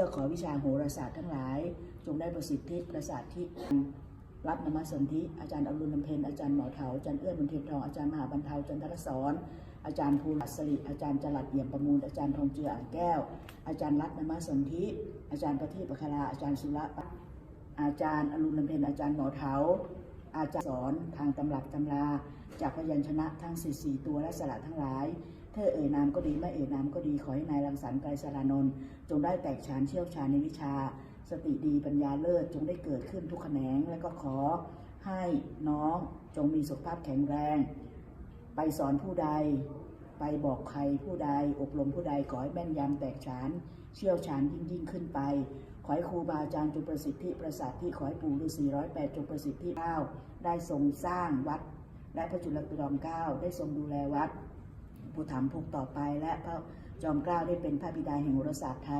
พื่อขอวิชาโหราศาสตร์ทั้งหลาย จงได้ประสิทธิประสาทที่รับนมัสนธิอาจารย์อรุณลำเพ็ญอาจารย์หมอเถาอาจารย์เอื้อมบุญเทียนทองอาจารย์มหาบรรเทาจันทรสอนอาจารย์ภูรัสริอาจารย์จรัสเอี่ยมประมูลอาจารย์ทองเจืออ่างแก้ว อาจารย์รัตนมัสนธิอาจารย์ประทีปปคลาอาจารย์สุระอาจารย์อรุณลำเพ็ญอาจารย์หมอเถาอาจารย์สอนทางตำรับตำรา จากพยัญชนะทั้งสี่สี่ตัวและสระทั้งหลาย เธอเอ่ยนามก็ดีไม่เอ่ยนามก็ดีขอให้นายรังสรรค์ไกรสารานนท์จงได้แตกฉานเชี่ยวชาญในวิชา สติดีปัญญาเลิศจงได้เกิดขึ้นทุกแขนง และก็ขอให้น้องจงมีสุขภาพแข็งแรง ไปสอนผู้ใด ไปบอกใครผู้ใด อบรมผู้ใดขอให้แม่นยำแตกฉานเชี่ยวชาญยิ่งยิ่งขึ้นไป ขอให้ครูบาอาจารย์จงประสิทธิประสาทที่ขอให้ปู่ฤาษีร้อยแปดจงประสิทธิเก้าได้ทรงสร้างวัด และพระจุลจอมเก้าได้ทรงดูแลวัด ผู้ถามผูกต่อไป และพระจอมเกล้าได้เป็นพระบิดาแห่งโหราศาสตร์ไทย